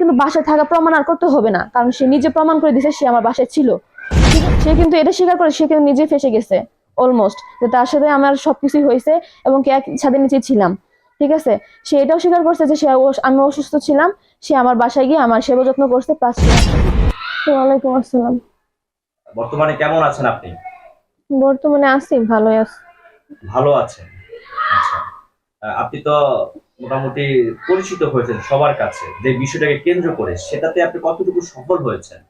কিন্তু বাসায় থাকা প্রমাণ আর করতে হবে না। কারণ সে নিজে প্রমাণ করে দিছে সে আমার বাসায় ছিল। সে কিন্তু এটা স্বীকার করে সে কিন্তু নিজে ফেসে গেছে অলমোস্ট যে তার সাথে আমার সবকিছুই হয়েছে এবং কি এক ছাদের নিচে ছিলাম ঠিক আছে? সে এটাও স্বীকার করছে যে সে আমি অসুস্থ ছিলাম সে আমার বাসায় গিয়ে আমার সেবা যত্ন করছে প্লাস ওয়ালাইকুম আসসালাম। বর্তমানে কেমন আছেন আপনি? বর্তমানে আছি ভালোই আছি। ভালো আছেন। আচ্ছা। আপনি তো মোটামুটি পরিচিত হয়েছেন সবার কাছে যে বিষয়টাকে কেন্দ্র করে সেটাতে আপনি কতটুকু সফল হয়েছেন?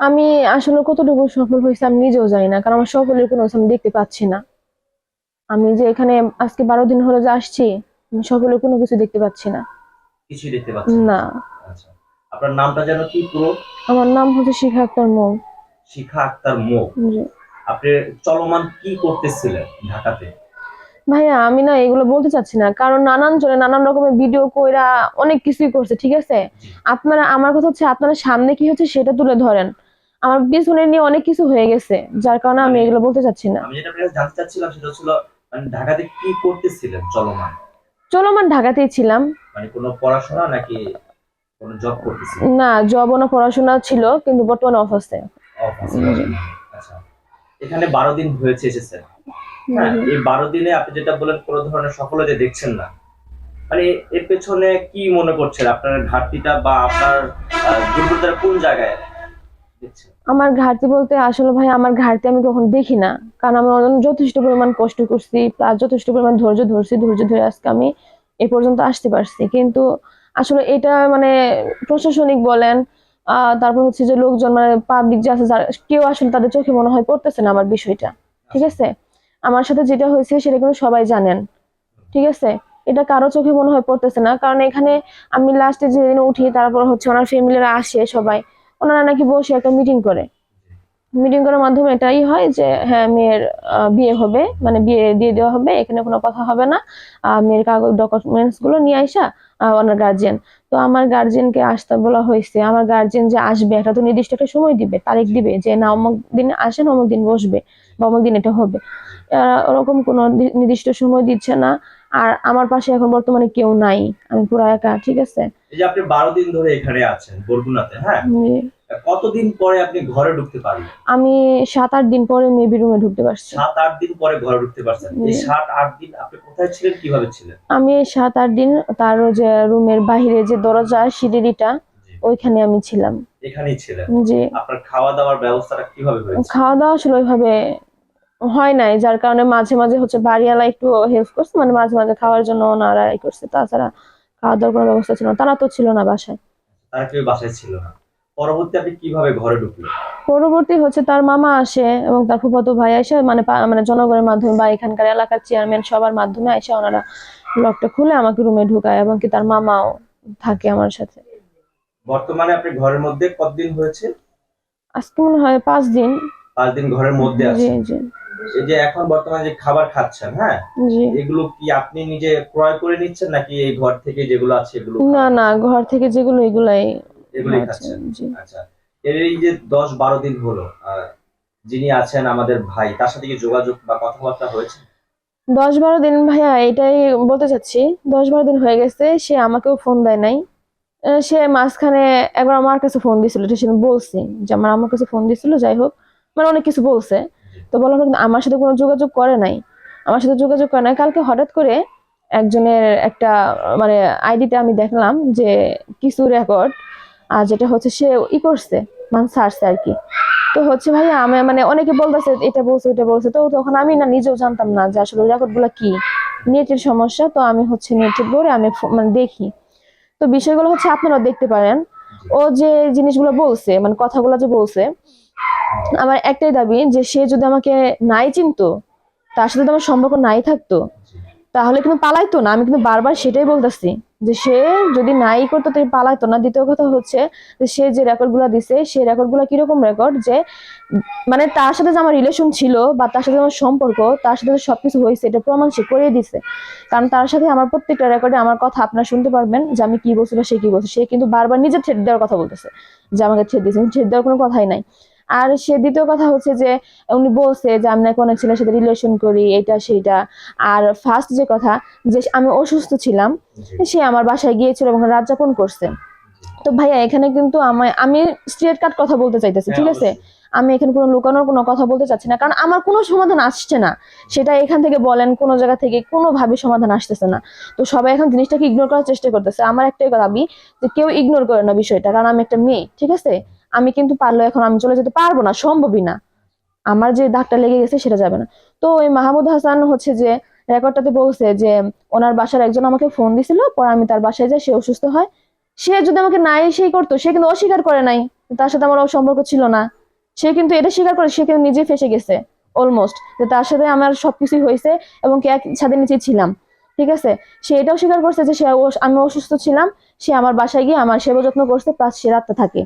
আমি আসলে কতটুকু সফল হয়েছে আমি নিজেও জানি না কারণ আমার সফলের কোনো আমি দেখতে পাচ্ছি না। আমি যে এখানে আজকে বারো দিন হলো যে আসছি আমি সফলের কোনো কিছু দেখতে পাচ্ছি না। কিছুই দেখতে পাচ্ছি না? আচ্ছা। আপনার নামটা যেন কি পুরো? আমার নাম হচ্ছে শিখা আক্তার মৌ। শিখা আক্তার মো। আপনি চলমান কি করতেছিলেন ঢাকাতে? ভাইয়া আমি না এগুলো বলতে চাচ্ছি না। কারণ নানান জনে নানান রকমের ভিডিও কইরা অনেক কিছুই করছে ঠিক আছে? আপনারা আমার কথা হচ্ছে আপনারা সামনে কি হচ্ছে সেটা তুলে ধরেন। আমার পিছনে নিয়ে অনেক কিছু হয়ে গেছে যার কারণে আমি এগুলো বলতে চাচ্ছি না। আমি যেটা জানতে চাচ্ছিলাম সেটা ছিল মানে ঢাকাতে কি করতেছিলেন চলমান? চলমান ঢাকাতেই ছিলাম। মানে কোনো পড়াশোনা নাকি কোনো জব করতেছিলেন? না জব না পড়াশোনা ছিল কিন্তু বর্তমানে অফিসে অফিসে আচ্ছা। এখানে বারো দিন হয়েছে এসেছেন। এই বারো দিনে আপনি যেটা বলেন কোনো ধরনের সফলতা দেখছেন না। মানে এর পেছনে কি মনে করছেন? আপনার ঘাটতিটা বা আপনার আহ, দুর্বলতাটা কোন জায়গায় আমার ঘাটতি বলতে আসলে ভাই আমার ঘাটতি আমি কখন দেখি না। কারণ আমি যথেষ্ট পরিমাণ কষ্ট করছি প্লাস যথেষ্ট পরিমাণ ধৈর্য ধরছি ধৈর্য ধরে আজকে আমি এ পর্যন্ত আসতে পারছি। কিন্তু আসলে এটা মানে প্রশাসনিক বলেন আহ তারপর হচ্ছে যে লোকজন মানে পাবলিক যে আছে কেউ আসলে তাদের চোখে মনে হয় পড়তেছে না আমার বিষয়টা। ঠিক আছে? আমার সাথে যেটা হয়েছে সেটা কিন্তু সবাই জানেন। ঠিক আছে? এটা কারও চোখে মনে হয় পড়তেছে না। কারণ এখানে আমি লাস্টে যেদিন উঠি, তারপর হচ্ছে ওনার ফ্যামিলিরা আসে সবাই। ওনারা নাকি বসে একটা মিটিং করে। মিটিং করার মাধ্যমে এটাই হয় যে হ্যাঁ মেয়ের বিয়ে হবে। মানে বিয়ে দিয়ে দেওয়া হবে, এখানে কোনো কথা হবে না। মেয়ের কাগজ ডকুমেন্টসগুলো নিয়ে আসা ওনার গার্জিয়ান তো আমার গার্জিয়ানকে আসতে বলা হয়েছে, আমার গার্জিয়ান যে আসবে, একটা তো নির্দিষ্ট একটা সময় দিবে, তারিখ দিবে যে না অমুক দিন আসেন অমুক দিন বসবে। অমুক দিন এটা হবে। ওরকম কোনো নির্দিষ্ট সময় দিচ্ছে না। আর আমার পাশে এখন বর্তমানে কেউ নাই। আমি পুরো একা ঠিক আছে? এই যে আপনি বারো দিন ধরে এখানে আছেন বরগুনাতে হ্যাঁ? কতদিন পরে আপনি ঘরে ঢুকতে পারলেন? আমি সাত আট দিন পরে মেবি রুমে ঢুকতে পারছি। সাত আট দিন পরে ঘরে ঢুকতে পারছেন। এই জি। সাত আট দিন আপনি কোথায় ছিলেন কীভাবে ছিলেন? আমি এই সাত আট দিন তার যে রুমের বাহিরে যে দরজা সিঁড়িটা। ওইখানে আমি ছিলাম। এখানেই ছিলেন? যে আপনার খাওয়া দাওয়ার ব্যবস্থাটা কীভাবে হয়েছে? খাওয়া দাওয়া আসলে ওইভাবে হয় নাই যার কারণে মাঝে মাঝে হচ্ছে বাড়িওয়ালা একটু হেল্প করছে মানে মাঝে মাঝে খাওয়ার জন্য ওনারা ই করছে তাছাড়া খাওয়া দাওয়ার কোনো ব্যবস্থা ছিল না। তারা তো ছিল না বাসায়। তারা কেউ বাসায় ছিল না। পরবর্তী আপনি কীভাবে ঘরে ঢুকলেন? পরবর্তী হচ্ছে তার মামা আসে এবং তার ফুফাতো ভাই আসে মানে মানে জনগণের মাধ্যমে বা এখানকার এলাকার চেয়ারম্যান সবার মাধ্যমে এসে ওনারা লকটা খুলে আমাকে রুমে ঢুকায় এবং কি তার মামাও থাকে আমার সাথে। বর্তমানে আপনি ঘরের মধ্যে কতদিন হয়েছে? আজকে মনে হয় পাঁচ দিন। পাঁচ দিন ঘরের মধ্যে জি আছেন। জি। এই যে এখন বর্তমানে যে খাবার খাচ্ছেন হ্যাঁ? জি। এগুলো কি আপনি নিজে ক্রয় করে নিচ্ছেন নাকি এই ঘর থেকে যেগুলো আছে এগুলো না না ঘর থেকে যেগুলো এগুলাই এগুলোই আছে, খাচ্ছেন? জি। আচ্ছা। এর এই যে দশ বারো দিন হলো যিনি আছেন আমাদের ভাই তার সাথে কি যোগাযোগ বা কথাবার্তা হয়েছে? দশ বারো দিন ভাইয়া এটাই বলতে চাচ্ছি। দশ বারো দিন হয়ে গেছে সে আমাকেও ফোন দেয় নাই। সে মাঝখানে একবার আমার কাছে ফোন এটা সে বলছি যে আমার আমার কাছে ফোন দিছিল, যাই হোক মানে অনেক কিছু বলছে। তো পর কিন্তু আমার সাথে কোনো যোগাযোগ করে নাই। আমার সাথে যোগাযোগ করে নাই, কালকে হঠাৎ করে একজনের একটা মানে আইডিতে আমি দেখলাম যে কিছু রেকর্ড আর যেটা হচ্ছে সে ই করছে মানে সারছে আর কি। তো হচ্ছে ভাই আমি মানে অনেকে বলতেছে, এটা বলছে এটা বলছে। তো তখন আমি না, নিজেও জানতাম না যে আসলে রেকর্ডগুলা কি। নেটের সমস্যা, তো আমি হচ্ছে নেটে পড়ে আমি মানে দেখি। তো বিষয়গুলো হচ্ছে আপনারা দেখতে পারেন। ও যে জিনিসগুলো বলছে মানে কথাগুলো যে বলছে, আমার একটাই দাবি যে সে যদি আমাকে নাই চিনতো, তার সাথে তো আমার সম্পর্ক নাই থাকতো, তাহলে কিন্তু পালাইতো না। আমি কিন্তু বারবার সেটাই বলতেছি। যে সে যদি নাই করতো, তাহলে পালাইতো না। দ্বিতীয় কথা হচ্ছে যে সে যে রেকর্ডগুলা দিছে সেই রেকর্ডগুলা কীরকম রেকর্ড যে মানে তার সাথে যে আমার রিলেশন ছিল বা তার সাথে আমার সম্পর্ক, তার সাথে সবকিছু হয়েছে, এটা প্রমাণ সে করে দিছে। কারণ তার সাথে আমার প্রত্যেকটা রেকর্ডে আমার কথা আপনারা শুনতে পারবেন যে আমি কি বলছি বা সে কি বলছে। সে কিন্তু বারবার নিজে ছেড়ে দেওয়ার কথা বলতেছে যে আমাকে ছেড়ে দিয়েছে। ছেড়ে দেওয়ার কোনো কথাই নাই। আর সে দ্বিতীয় কথা হচ্ছে যে উনি বলছে যে আমি নাকি অনেক ছেলের সাথে রিলেশন করি এটা সেটা। আর ফার্স্ট যে কথা যে আমি অসুস্থ ছিলাম সে আমার বাসায় গিয়েছিল এবং রাত যাপন করছে। তো ভাইয়া এখানে কিন্তু আমি আমি স্ট্রেট কাট কথা বলতে চাইতেছি হ্যাঁ, ঠিক আছে? আমি এখানে কোনো লুকানোর কোনো কথা বলতে চাচ্ছি না কারণ আমার কোনো সমাধান আসছে না। সেটা এখান থেকে বলেন কোনো জায়গা থেকে কোনোভাবে সমাধান আসতেছে না। তো সবাই এখন জিনিসটাকে ইগনোর করার চেষ্টা করতেছে। আমার একটাই দাবি যে কেউ ইগনোর করে না বিষয়টা কারণ আমি একটা মেয়ে ঠিক আছে? আমি কিন্তু পারলে এখন আমি চলে যেতে পারব না, সম্ভবই না। আমার যে দাগটা লেগে গেছে সেটা যাবে না। তো ওই মাহমুদ হাসান হচ্ছে যে রেকর্ডটাতে বলছে যে ওনার বাসার একজন আমাকে ফোন দিছিল, পরে আমি তার বাসায় যাই, সে অসুস্থ হয়। সে যদি আমাকে নাই সেই করতো, সে কিন্তু অস্বীকার করে নাই। তার সাথে আমার সম্পর্ক ছিল না। সে কিন্তু এটা স্বীকার করে, সে কিন্তু নিজে ফেসে গেছে অলমোস্ট যে তার সাথে আমার সবকিছু হয়েছে এবং কে এক ছাদের নিচে ছিলাম, ঠিক আছে? সে এটাও স্বীকার করছে যে সে আমি অসুস্থ ছিলাম, সে আমার বাসায় গিয়ে আমার সেবা যত্ন করছে, প্লাস সে রাতটা থাকে।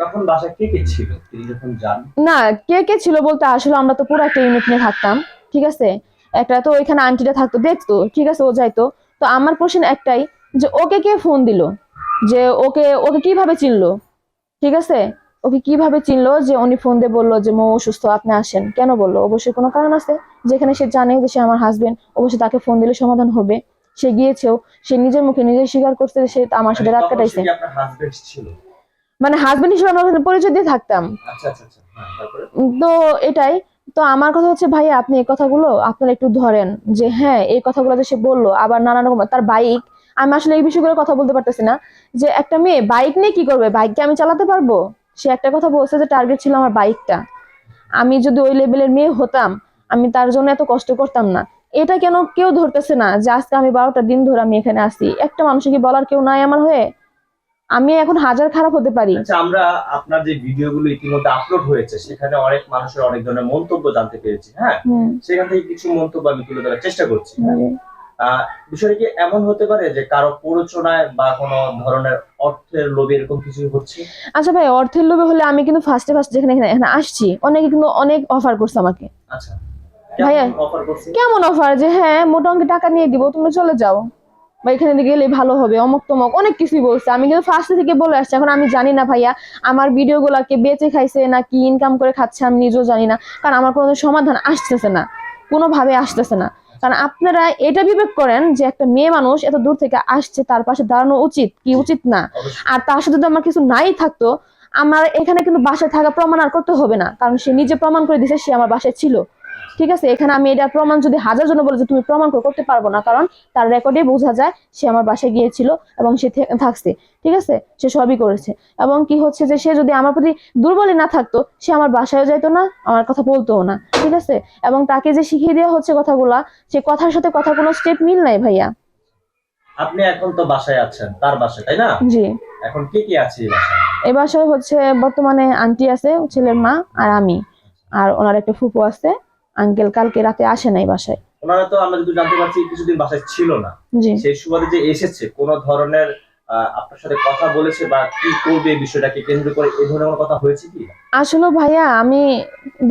তখন বাসায় কে কে ছিল? তিনি যখন যান? না কে কে ছিল বলতে আসলে আমরা তো পুরো একটা ইউনিট নিয়ে থাকতাম ঠিক আছে? একটা তো ওইখানে আন্টিটা থাকতো দেখতো ঠিক আছে ও যাইতো। তো আমার কোশ্চেন একটাই যে ওকে কে ফোন দিল? যে ওকে ওকে কীভাবে চিনলো? ঠিক আছে? ওকে কীভাবে চিনলো? যে উনি ফোন দিয়ে বলল যে মো অসুস্থ আপনি আসেন। কেন বলল? অবশ্যই কোনো কারণ আছে। যেখানে সে জানে যে সে আমার হাজবেন্ড অবশ্যই তাকে ফোন দিলে সমাধান হবে। সে গিয়েছেও সে নিজের মুখে নিজে স্বীকার করছে সে আমার সাথে রাত কাটাইছে। মানে হাজবেন্ড হিসেবে আমরা পরিচয় দিয়ে থাকতাম। আচ্ছা আচ্ছা আচ্ছা। হ্যাঁ তো এটাই। তো আমার কথা হচ্ছে ভাই আপনি এই কথাগুলো আপনারা একটু ধরেন যে হ্যাঁ এই কথাগুলো যে সে বলল আবার নানান রকম তার বাইক আমি আসলে এই বিষয়গুলো কথা বলতে পারতেছি না। যে একটা মেয়ে বাইক নিয়ে কি করবে? বাইককে আমি চালাতে পারব? সে একটা কথা বলছে যে টার্গেট ছিল আমার বাইকটা আমি যদি ওই লেভেলের মেয়ে হতাম আমি তার জন্য এত কষ্ট করতাম না। এটা কেন কেউ ধরতেছে না যে আজকে আমি বারোটা দিন ধরে আমি এখানে আসি একটা মানুষকে কি বলার কেউ নাই আমার হয়ে? আমি এখন হাজার খারাপ হতে পারি। আচ্ছা আমরা আপনার যে ভিডিওগুলো ইতিমধ্যে আপলোড হয়েছে সেখানে অনেক মানুষের অনেক ধরনের মন্তব্য জানতে পেরেছি হ্যাঁ? সেখান থেকে কিছু মন্তব্য আমি তুলে ধরার চেষ্টা করছি হ্যাঁ? বিষয়টা কি এমন হতে পারে যে কারও প্ররোচনায় বা কোনো ধরনের অর্থের লোভে এরকম কিছু হচ্ছে? আচ্ছা ভাই অর্থের লোভে হলে আমি কিন্তু ফার্স্টে ফার্স্ট যেখানে এখানে আসছি। অনেকে কিন্তু অনেক অফার করছে আমাকে। আচ্ছা ভাইয়া। অফার করছে? কেমন অফার যে হ্যাঁ মোটা অঙ্কে টাকা নিয়ে দিব তুমি চলে যাও। বা এখানে গেলে ভালো হবে অমুক তমক অনেক কিছুই বলছে। আমি কিন্তু ফার্স্ট থেকে বলে আসছি এখন আমি জানি না ভাইয়া আমার ভিডিও গুলাকে বেঁচে খাইছে না কি ইনকাম করে খাচ্ছে আমি নিজেও জানি না কারণ আমার কোনো সমাধান আসতেছে না কোনোভাবে আসতেছে না। কারণ আপনারা এটা বিবেক করেন যে একটা মেয়ে মানুষ এত দূর থেকে আসছে তার পাশে দাঁড়ানো উচিত কি উচিত না? আর তার সাথে যদি আমার কিছু নাই থাকতো আমার এখানে কিন্তু বাসায় থাকা প্রমাণ আর করতে হবে না কারণ সে নিজে প্রমাণ করে দিছে সে আমার বাসায় ছিল। ঠিক আছে? এখানে আমি এটার প্রমাণ যদি হাজার জন বলে যে তুমি প্রমাণ করতে পারব না কারণ তার রেকর্ডে বোঝা যায় সে আমার বাসায় গিয়েছিল এবং সে থাকছে। ঠিক আছে? সে সবই করেছে। এবং কি হচ্ছে যে সে যদি আমার প্রতি দুর্বলই না থাকতো সে আমার বাসায়ও যাইতো না আমার কথা বলতোও না। ঠিক আছে? এবং তাকে যে শিখিয়ে দেওয়া হচ্ছে কথাগুলা সে কথার সাথে কথা কোনো স্টেপ মিল নাই ভাইয়া। আপনি এখন তো বাসায় আছেন তার বাসায় তাই না? জি। এখন কে কে আছে এই এ বাসায় হচ্ছে বর্তমানে আন্টি আছে ছেলের মা আর আমি। আর ওনার একটা ফুপু আছে। আঙ্কেল কালকে রাতে আসে নাই বাসায়। ওনারা তো আমরা যদি জানতে পারছি কিছুদিন বাসায় ছিল না। জি। সেই সুবাদে যে এসেছে কোন ধরনের আপনার সাথে কথা বলেছে বা কি করবে এই বিষয়টাকে কেন্দ্র করে এই ধরনের কোনো কথা হয়েছে কি? আসলে ভাইয়া আমি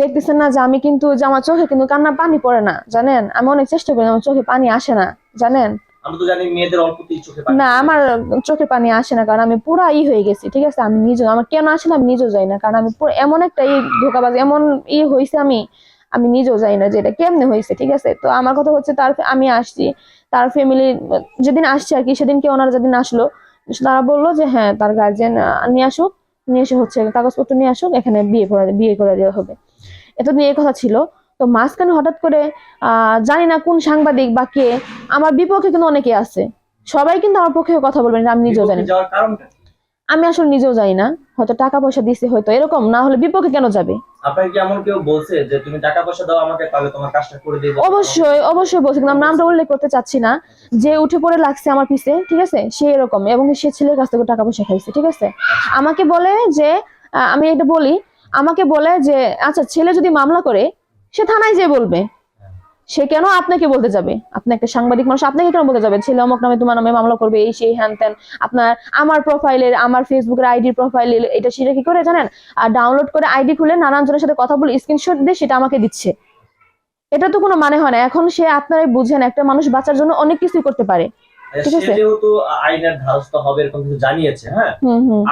দেখতেছেন না যে আমি কিন্তু যে আমার চোখে কিন্তু কান্না পানি পড়ে না জানেন? আমি অনেক চেষ্টা করি আমার চোখে পানি আসে না জানেন? আমরা তো জানি মেয়েদের অল্পতেই চোখে পানি না আমার চোখে পানি আসে না কারণ আমি পুরা ই হয়ে গেছি ঠিক আছে? আমি নিজেও আমার কেন আসে না আমি নিজেও যাই না কারণ আমি এমন একটা ই ধোকাবাজ এমন ই হয়েছে আমি আমি নিজেও জানি না যে এটা কেমনে হয়েছে ঠিক আছে? তো আমার কথা হচ্ছে তার আমি আসছি তার ফ্যামিলি যেদিন আসছে আর কি সেদিন কি ওনারা যেদিন আসলো তারা বলল যে হ্যাঁ তার গার্জেন নিয়ে আসুক নিয়ে এসে হচ্ছে কাগজপত্র নিয়ে আসুক এখানে বিয়ে করে বিয়ে করে দেওয়া হবে। এত নিয়ে কথা ছিল। তো মাঝখানে হঠাৎ করে আহ জানি না কোন সাংবাদিক বা কে আমার বিপক্ষে কিন্তু অনেকে আছে। সবাই কিন্তু আমার পক্ষে কথা বলবেন আমি নিজেও জানি আমি আসলে নিজেও যাই না হয়তো টাকা পয়সা দিছে হয়তো এরকম না হলে বিপক্ষে কেন যাবে? আপনাকে কি এমন কেউ বলছে যে তুমি টাকা পয়সা দাও আমাকে তাহলে তোমার কাজটা করে দেবো? অবশ্যই অবশ্যই বলছি কিন্তু আমি নামটা উল্লেখ করতে চাচ্ছি না। যে উঠে পড়ে লাগছে আমার পিছে ঠিক আছে? সে এরকম এবং সে ছেলের কাছ থেকে টাকা পয়সা খাইছে ঠিক আছে? আমাকে বলে যে আমি এটা বলি আমাকে বলে যে আচ্ছা ছেলে যদি মামলা করে সে থানায় যেয়ে বলবে। সে কেন আপনাকে বলতে যাবে? আপনি একটা সাংবাদিক মানুষ, আপনাকে কেন বলতে যাবে? ছেলে অমক নামে তোমার নামে মামলা করবে, এই সেই হ্যান ত্যান। আপনার, আমার প্রোফাইলের আমার ফেসবুকের আইডি প্রোফাইলে এটা সেটা কি করে জানেন? আর ডাউনলোড করে আইডি খুলে নানান জনের সাথে কথা বলে স্ক্রিনশট দিয়ে সেটা আমাকে দিচ্ছে। এটা তো কোনো মানে হয় না। এখন সে আপনারাই বুঝেন, একটা মানুষ বাঁচার জন্য অনেক কিছুই করতে পারে। ঠিক আছে। যেহেতু আইনের ধারস্থ হবে এরকম কিছু জানিয়েছে হ্যাঁ?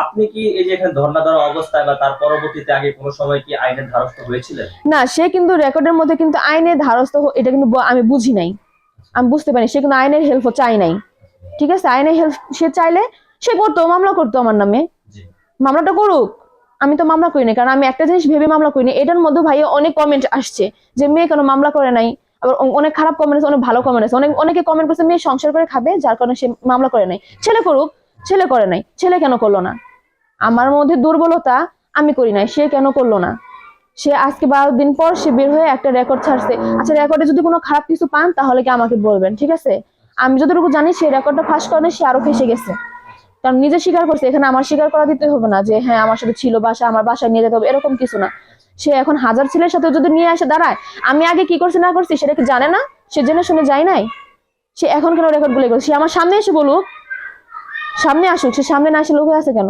আপনি কি এই যে এখানে ধর্ণা অবস্থায় বা তার পরবর্তীতে আগে কোনো সময় কি আইনের ধারস্থ হয়েছিলেন? না সে কিন্তু রেকর্ডের মধ্যে কিন্তু আইনের ধারস্থ এটা কিন্তু আমি বুঝি নাই। আমি বুঝতে পারি সে কিন্তু আইনের হেল্প চাই নাই। ঠিক আছে আইনের হেল্প সে চাইলে সে করতো মামলা করতো আমার নামে। মামলাটা করুক আমি তো মামলা করিনি কারণ আমি একটা জিনিস ভেবে মামলা করিনি। এটার মধ্যে ভাই অনেক কমেন্ট আসছে যে মেয়ে কেন মামলা করে নাই? আবার অনেক খারাপ কমেন্ট আছে, অনেক ভালো কমেন্ট আছে। অনেক অনেকে কমেন্ট করছে, মেয়ে সংসার করে খাবে, যার কারণে সে মামলা করে নাই। ছেলে করুক, ছেলে করে নাই। ছেলে কেন করল না? আমার মধ্যে দুর্বলতা আমি করি নাই, সে কেন করল না? সে আজকে বারো দিন পর সে বের হয়ে একটা রেকর্ড ছাড়ছে। আচ্ছা রেকর্ডে যদি কোনো খারাপ কিছু পান, তাহলে কি আমাকে বলবেন, ঠিক আছে? আমি যতটুকু জানি, সে রেকর্ডটা ফাঁস কারণে সে আরও ফেসে গেছে। কারণ নিজে স্বীকার করছে, এখানে আমার স্বীকার করা দিতে হবে না যে হ্যাঁ আমার সাথে ছিল বাসা, আমার বাসায় নিয়ে যেতে হবে, এরকম কিছু না। সে এখন হাজার ছেলের সাথে যদি নিয়ে আসে দাঁড়ায়, আমি আগে কি করছি না করছি সেটা কি জানে না? সে জেনে শুনে যায় নাই। সে এখন কেন রেকর্ডগুলো সে আমার সামনে এসে বলুক। সামনে আসুক, সে সামনে না আসে লোকে আছে কেন?